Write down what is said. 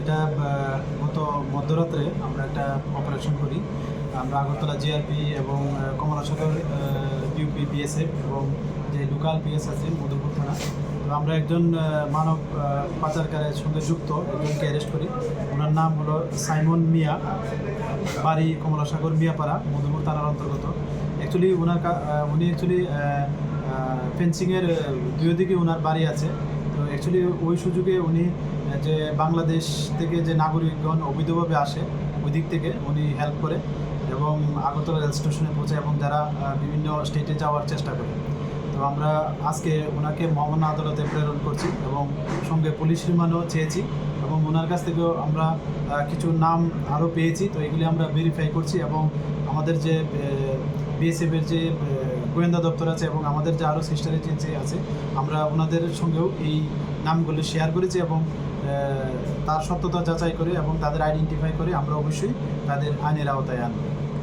এটা গত মধ্যরাত্রে আমরা একটা অপারেশন করি। আমরা আগরতলা জিআরপি এবং আহ, কমলাসাগর ইউপি বিএসএফ এবং যে লোকাল পিএস আছে মধুপুর থানা। তো আমরা একজন মানব পাচারকারের সঙ্গে যুক্ত একজনকে অ্যারেস্ট করি। ওনার নাম হলো সাইমন মিয়া বাড়ি কমলাসাগর মিয়াপাড়া মধুপুর থানার অন্তর্গত। অ্যাকচুয়ালি ওনার উনি অ্যাকচুয়ালি ফেন্সিংয়ের দুই দিকে ওনার বাড়ি আছে। অ্যাকচুয়ালি ওই সুযোগে উনি যে বাংলাদেশ থেকে যে নাগরিকগণ অবৈধভাবে আসে ওই দিক থেকে উনি হেল্প করে এবং আগরতলা রেল স্টেশনে পৌঁছে এবং যারা বিভিন্ন স্টেটে যাওয়ার চেষ্টা করে। তো আমরা আজকে ওনাকে মহামান্য আদালতে প্রেরণ করছি এবং সঙ্গে পুলিশ রিমান্ডও চেয়েছি এবং ওনার কাছ থেকেও আমরা কিছু নাম আরও পেয়েছি। তো এগুলি আমরা ভেরিফাই করছি এবং আমাদের যে বিএসএফের যে গোয়েন্দা দপ্তর আছে এবং আমাদের যে আরও সিস্টার এজেন্সি আছে, আমরা ওনাদের সঙ্গেও এই নামগুলো শেয়ার করেছি এবং তার সত্যতা যাচাই করে এবং তাদের আইডেন্টিফাই করে আমরা অবশ্যই তাদের আইনের আওতায় আনব।